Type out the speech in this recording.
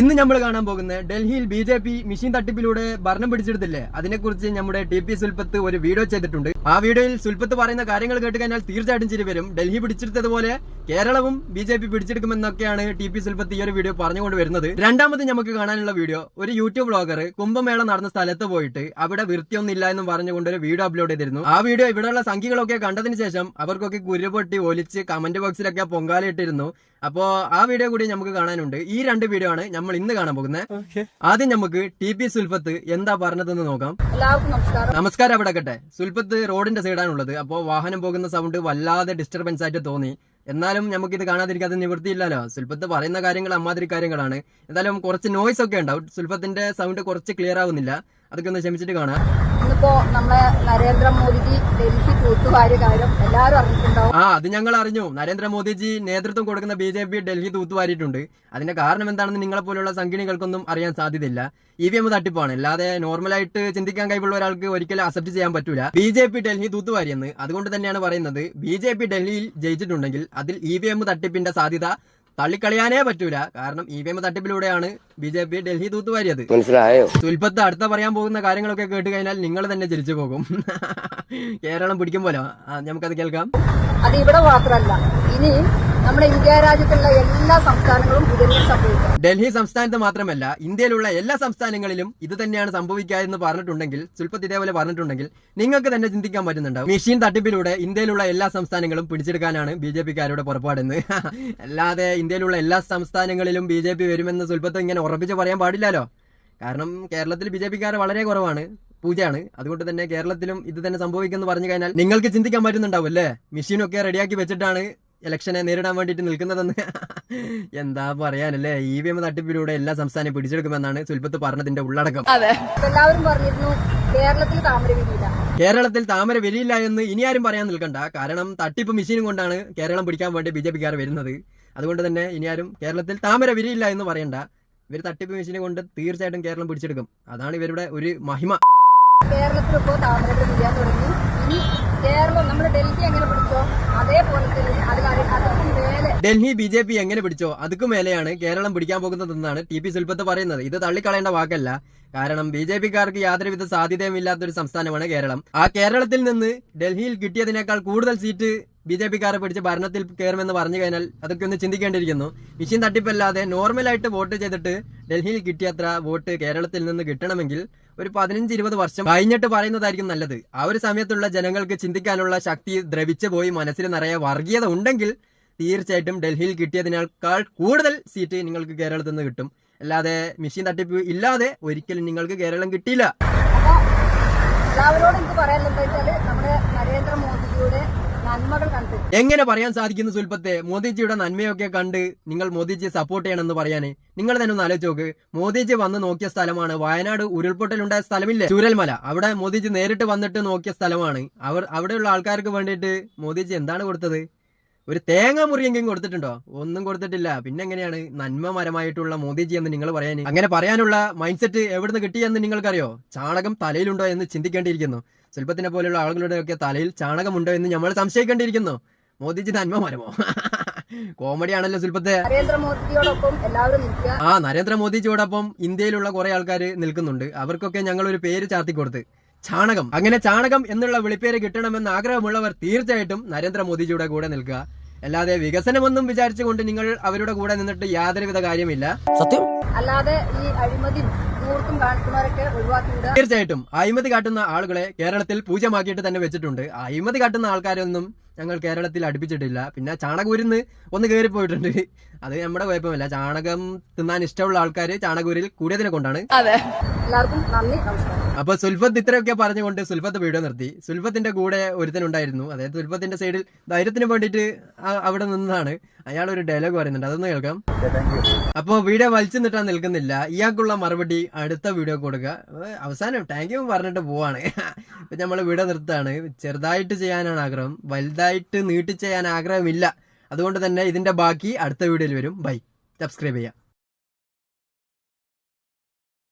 ഇന്ന് നമ്മൾ കാണാൻ പോകുന്നത് ഡൽഹിയിൽ ബി ജെ പി മിഷീൻ തട്ടിപ്പിലൂടെ ഭരണം പിടിച്ചെടുത്തില്ലേ? അതിനെക്കുറിച്ച് നമ്മുടെ ടി പി സുൽപത്ത് ഒരു വീഡിയോ ചെയ്തിട്ടുണ്ട്. ആ വീഡിയോയിൽ സുൽപത്ത് പറയുന്ന കാര്യങ്ങൾ കേട്ട് കഴിഞ്ഞാൽ തീർച്ചയായിട്ടും ചിരി വരും. ഡൽഹി പിടിച്ചെടുത്തതുപോലെ കേരളവും ബി ജെ പി പിടിച്ചെടുക്കുമെന്നൊക്കെയാണ് ടി പി സുൽപത്ത് ഈ ഒരു വീഡിയോ പറഞ്ഞുകൊണ്ട് വരുന്നത്. രണ്ടാമത് നമുക്ക് കാണാനുള്ള വീഡിയോ ഒരു യൂട്യൂബ് ബ്ലോഗർ കുംഭമേള നടന്ന സ്ഥലത്ത് പോയിട്ട് അവിടെ വൃത്തിയൊന്നുമില്ല എന്നും പറഞ്ഞുകൊണ്ട് ഒരു വീഡിയോ അപ്ലോഡ് ചെയ്തിരുന്നു. ആ വീഡിയോ ഇവിടെയുള്ള സംഖ്യകളൊക്കെ കണ്ടതിന് ശേഷം അവർക്കൊക്കെ കുരുപൊട്ടി ഒലിച്ച് കമന്റ് ബോക്സിലൊക്കെ പൊങ്കാലിട്ടിരുന്നു അപ്പോ ആ വീഡിയോ കൂടി നമുക്ക് കാണാനുണ്ട്. ഈ രണ്ട് വീഡിയോ ആണ് നമ്മൾ ഇന്ന് കാണാൻ പോകുന്നത് ആദ്യം നമുക്ക് ടി പി സുൽഫത്ത് എന്താ പറഞ്ഞതെന്ന് നോക്കാം. എല്ലാവർക്കും നമസ്കാരം. നമസ്കാരം അവിടെ കട്ടെ സുൽഫത്ത് റോഡിന്റെ സൈഡാണുള്ളത്. അപ്പോൾ വാഹനം പോകുന്ന സൗണ്ട് വല്ലാതെ ഡിസ്റ്റർബൻസ് ആയിട്ട് തോന്നി. എന്നാലും നമുക്ക് ഇത് കാണാതിരിക്കാതെ നിവൃത്തിയില്ലല്ലോ. സുൽഫത്ത് പറയുന്ന കാര്യങ്ങൾ അമ്മാതിരി കാര്യങ്ങളാണ്. എന്തായാലും കുറച്ച് നോയ്സ് ഒക്കെ ഉണ്ടാവും. സുൽഫത്തിന്റെ സൗണ്ട് കുറച്ച് ക്ലിയർ ആവുന്നില്ല. അതൊക്കെ ഒന്ന് ക്ഷമിച്ചിട്ട് കാണാം. ഇന്നിപ്പോ നമ്മളെ നരേന്ദ്രമോദിജി ഡൽഹി തൂത്തുവാരി കാര്യം എല്ലാവരും അറിഞ്ഞിട്ടുണ്ടാവും. ആ അത് ഞങ്ങൾ അറിഞ്ഞു. നരേന്ദ്രമോദിജി നേതൃത്വം കൊടുക്കുന്ന ബി ജെ പി ഡൽഹി തൂത്തുവാരിയിട്ടുണ്ട്. അതിന്റെ കാരണം എന്താണെന്ന് നിങ്ങളെ പോലുള്ള സംഘിണികൾക്കൊന്നും അറിയാൻ സാധ്യതയില്ല. ഇ വി എം തട്ടിപ്പാണ്. അല്ലാതെ നോർമലായിട്ട് ചിന്തിക്കാൻ കഴിവുള്ള ഒരാൾക്ക് ഒരിക്കലും അക്സെപ്റ്റ് ചെയ്യാൻ പറ്റൂല. ബി ജെ പി ഡൽഹി തൂത്തുവാരിയെന്ന് അതുകൊണ്ട് തന്നെയാണ് പറയുന്നത് ബി ജെ പി ഡൽഹിയിൽ ജയിച്ചിട്ടുണ്ടെങ്കിൽ അതിൽ ഇ വി എം തട്ടിപ്പിന്റെ സാധ്യത തള്ളിക്കളയാനേ പറ്റൂല. കാരണം ഇ വി എം തട്ടിപ്പിലൂടെയാണ് ബി ജെ പി ഡൽഹി തൂത്തുവാരിയത്. മനസ്സിലായോ? സുൽപത്ത് അടുത്ത പറയാൻ പോകുന്ന കാര്യങ്ങളൊക്കെ കേട്ട് കഴിഞ്ഞാൽ നിങ്ങൾ തന്നെ ചിരിച്ചു പോകും. കേരളം പിടിക്കും പോലെ. നമുക്കത് കേൾക്കാം. അത് ഇവിടെ മാത്രമല്ല ഇനി നമ്മുടെ ഇന്ത്യ രാജ്യത്തുള്ള എല്ലാ സംസ്ഥാനങ്ങളും ഇതന്നെ സംഭവിക്കും. ഡൽഹി സംസ്ഥാനത്ത് മാത്രമല്ല ഇന്ത്യയിലുള്ള എല്ലാ സംസ്ഥാനങ്ങളിലും ഇത് തന്നെയാണ് സംഭവിക്കുക എന്ന് പറഞ്ഞിട്ടുണ്ടെങ്കിൽ സുൽപ്പത്ത് ഇതേപോലെ പറഞ്ഞിട്ടുണ്ടെങ്കിൽ നിങ്ങൾക്ക് തന്നെ ചിന്തിക്കാൻ പറ്റുന്നുണ്ടാവും. മെഷീൻ തട്ടിപ്പിലൂടെ ഇന്ത്യയിലുള്ള എല്ലാ സംസ്ഥാനങ്ങളും പിടിച്ചെടുക്കാനാണ് ബി ജെ പിക്കാരുടെ പുറപ്പാടെന്ന്. അല്ലാതെ ഇന്ത്യയിലുള്ള എല്ലാ സംസ്ഥാനങ്ങളിലും ബി ജെ പി വരുമെന്ന് സുൽപ്പത്ത് ഇങ്ങനെ ഉറപ്പിച്ച് പറയാൻ പാടില്ലല്ലോ. കാരണം കേരളത്തിൽ ബി ജെ പിക്കാർ വളരെ കുറവാണ് പൂജയാണ്. അതുകൊണ്ട് തന്നെ കേരളത്തിലും ഇത് തന്നെ സംഭവിക്കുമെന്ന് പറഞ്ഞു കഴിഞ്ഞാൽ നിങ്ങൾക്ക് ചിന്തിക്കാൻ പറ്റുന്നുണ്ടാവും അല്ലേ? മെഷീനൊക്കെ റെഡിയാക്കി വെച്ചിട്ടാണ് ഇലക്ഷനെ നേരിടാൻ വേണ്ടിയിട്ട് നിൽക്കുന്നതെന്ന്. എന്താ പറയാനല്ലേ? ഇ വി എം തട്ടിപ്പിലൂടെ എല്ലാ സംസ്ഥാനം പിടിച്ചെടുക്കുമെന്നാണ് സുൽപത്ത് പറഞ്ഞതിന്റെ ഉള്ളടക്കം. ഇപ്പൊ എല്ലാവരും പറഞ്ഞിരുന്നു കേരളത്തിൽ താമര വിലയില്ല കേരളത്തിൽ താമര എന്ന് ഇനി ആരും പറയാൻ നിൽക്കണ്ട. കാരണം തട്ടിപ്പ് മെഷീനും കൊണ്ടാണ് കേരളം പിടിക്കാൻ വേണ്ടി ബി ജെ പിക്കാർ വരുന്നത്. അതുകൊണ്ട് തന്നെ ഇനി ആരും കേരളത്തിൽ താമര വിലയില്ല എന്ന് പറയണ്ട. ഇവർ തട്ടിപ്പ് മെഷീനെ കൊണ്ട് തീർച്ചയായിട്ടും കേരളം പിടിച്ചെടുക്കും. അതാണ് ഇവരുടെ ഒരു മഹിമ. കേരളത്തിൽ ഇപ്പോൾ താമര വിരിയാൻ തുടങ്ങി. ഇനി കേരളം നമ്മുടെ ഡൽഹി എങ്ങനെ പിടിച്ചോ അതേപോലെ തന്നെ അത് കാര്യം അതൊക്കെ മേലെ ഡൽഹി ബി ജെ പി എങ്ങനെ പിടിച്ചോ അതുക്ക് മേലെയാണ് കേരളം പിടിക്കാൻ പോകുന്നതെന്നാണ് ടി പി സുൽപത്ത് പറയുന്നത്. ഇത് തള്ളിക്കളയേണ്ട വാക്കല്ല. കാരണം ബി ജെ പിക്കാർക്ക് യാതൊരുവിധ സാധ്യതയും ഇല്ലാത്തൊരു സംസ്ഥാനമാണ് കേരളം. ആ കേരളത്തിൽ നിന്ന് ഡൽഹിയിൽ കിട്ടിയതിനേക്കാൾ കൂടുതൽ സീറ്റ് ബി ജെ പിക്കാരെ പിടിച്ച് ഭരണത്തിൽ കയറുമെന്ന് പറഞ്ഞു കഴിഞ്ഞാൽ അതൊക്കെ ഒന്ന് ചിന്തിക്കേണ്ടിയിരിക്കുന്നു. മിഷീൻ തട്ടിപ്പല്ലാതെ നോർമലായിട്ട് വോട്ട് ചെയ്തിട്ട് ഡൽഹിയിൽ കിട്ടിയത്ര വോട്ട് കേരളത്തിൽ നിന്ന് കിട്ടണമെങ്കിൽ ഒരു പതിനഞ്ച് ഇരുപത് വർഷം കഴിഞ്ഞിട്ട് പറയുന്നതായിരിക്കും നല്ലത്. ആ ഒരു സമയത്തുള്ള ജനങ്ങൾക്ക് ചിന്തിക്കാനുള്ള ശക്തി ദ്രവിച്ചു പോയി മനസ്സിൽ നിറയെ വർഗീയത ഉണ്ടെങ്കിൽ തീർച്ചയായിട്ടും ഡൽഹിയിൽ കിട്ടിയതിനേക്കാൾ കൂടുതൽ സീറ്റ് നിങ്ങൾക്ക് കേരളത്തിൽ നിന്ന് കിട്ടും. അല്ലാതെ മെഷീൻ തട്ടിപ്പ് ഇല്ലാതെ ഒരിക്കലും നിങ്ങൾക്ക് കേരളം കിട്ടിയില്ല. അപ്പൊ എല്ലാവരോടും എനിക്ക് പറയാനുള്ളത് എന്താ വെച്ചാൽ നമ്മുടെ നരേന്ദ്രമോദിജിയുടെ നന്മകൾ കണ്ട്. എങ്ങനെ പറയാൻ സാധിക്കുന്നു സുൽപത്തെ? മോദിജിയുടെ നന്മയൊക്കെ കണ്ട് നിങ്ങൾ മോദിജിയെ സപ്പോർട്ട് ചെയ്യണമെന്ന് പറയാന്. നിങ്ങൾ തന്നെ ഒന്ന് ആലോചിച്ച് നോക്ക്. മോദിജി വന്ന് നോക്കിയ സ്ഥലമാണ് വയനാട് ഉരുൾപൊട്ടലുണ്ടായ സ്ഥലമില്ലേ? ചൂരൽമല. അവിടെ മോദിജി നേരിട്ട് വന്നിട്ട് നോക്കിയ സ്ഥലമാണ്. അവർ അവിടെയുള്ള ആൾക്കാർക്ക് വേണ്ടിയിട്ട് മോദിജി എന്താണ് കൊടുത്തത്? ഒരു തേങ്ങ മുറിയെങ്കിലും കൊടുത്തിട്ടുണ്ടോ? ഒന്നും കൊടുത്തിട്ടില്ല. പിന്നെ എങ്ങനെയാണ് നന്മമരമായിട്ടുള്ള മോദിജി എന്ന് നിങ്ങൾ പറയാൻ. അങ്ങനെ പറയാനുള്ള മൈൻഡ് സെറ്റ് എവിടുന്ന് കിട്ടിയെന്ന് നിങ്ങൾക്കറിയോ? ചാണകം തലയിലുണ്ടോ എന്ന് ചിന്തിക്കേണ്ടിയിരിക്കുന്നു. ശില്പത്തിനെ പോലെയുള്ള ആളുകളുടെയൊക്കെ തലയിൽ ചാണകമുണ്ടോ എന്ന് നമ്മൾ സംശയിക്കേണ്ടിയിരിക്കുന്നു. മോദിജി നന്മമരമോ കോമഡി ആണല്ലോ ശില്പത്തെ. നരേന്ദ്രമോദിജിയോടൊപ്പം എല്ലാവരും നിൽക്കുക. ആ നരേന്ദ്രമോദിജിയോടൊപ്പം ഇന്ത്യയിലുള്ള കുറെ ആൾക്കാർ നിൽക്കുന്നുണ്ട്. അവർക്കൊക്കെ ഞങ്ങൾ ഒരു പേര് ചാർത്തി കൊടുത്ത്. ചാണകം. അങ്ങനെ ചാണകം എന്നുള്ള വിളിപ്പേര് കിട്ടണമെന്ന് ആഗ്രഹമുള്ളവർ തീർച്ചയായിട്ടും നരേന്ദ്രമോദിജിയുടെ കൂടെ നിൽക്കുക. അല്ലാതെ വികസനമൊന്നും വിചാരിച്ചുകൊണ്ട് നിങ്ങൾ അവരുടെ കൂടെ നിന്നിട്ട് യാതൊരുവിധ കാര്യമില്ല. സത്യം? അല്ലാതെ ഈ അഴിമതി തീർച്ചയായിട്ടും. അഴിമതി കാട്ടുന്ന ആളുകളെ കേരളത്തിൽ പൂജ്യമാക്കിയിട്ട് തന്നെ വെച്ചിട്ടുണ്ട്. അഴിമതി കാട്ടുന്ന ആൾക്കാരൊന്നും ഞങ്ങൾ കേരളത്തിൽ അടുപ്പിച്ചിട്ടില്ല. പിന്നെ ചാണകൂരിന്ന് ഒന്ന് കയറിപ്പോയിട്ടുണ്ട് അത് നമ്മുടെ കുഴപ്പമില്ല. ചാണകം തിന്നാൻ ഇഷ്ടമുള്ള ആൾക്കാർ ചാണകൂരിൽ കൂടിയതിനെ കൊണ്ടാണ്. അതെ. എല്ലാവർക്കും നന്ദി. നമസ്കാരം. അപ്പൊ സുൽഫത്ത് ഇത്രയൊക്കെ പറഞ്ഞുകൊണ്ട് സുൽഫത്ത് വീഡിയോ നിർത്തി. സുൽഫത്തിന്റെ കൂടെ ഒരുത്തനുണ്ടായിരുന്നു. അതായത് സുൽഫത്തിന്റെ സൈഡിൽ ധൈര്യത്തിന് വേണ്ടിട്ട് അവിടെ നിന്നാണ് അയാൾ ഒരു ഡയലോഗ് പറയുന്നുണ്ട്. അതൊന്ന് കേൾക്കാം. അപ്പൊ വീഡിയോ വലിച്ചു നിട്ടാൻ നിൽക്കുന്നില്ല. ഇയാൾക്കുള്ള മറുപടി അടുത്ത വീഡിയോ കൊടുക്കുക. അവസാനം താങ്ക് യു പറഞ്ഞിട്ട് പോവാണ്. ഇപ്പൊ നമ്മൾ വീഡിയോ നിർത്താണ് ചെറുതായിട്ട് ചെയ്യാനാണ് ആഗ്രഹം. വലുതായിട്ട് നീട്ടി ചെയ്യാൻ ആഗ്രഹമില്ല. അതുകൊണ്ട് തന്നെ ഇതിന്റെ ബാക്കി അടുത്ത വീഡിയോയിൽ വരും. ബൈ സബ്സ്ക്രൈബ് ചെയ്യാം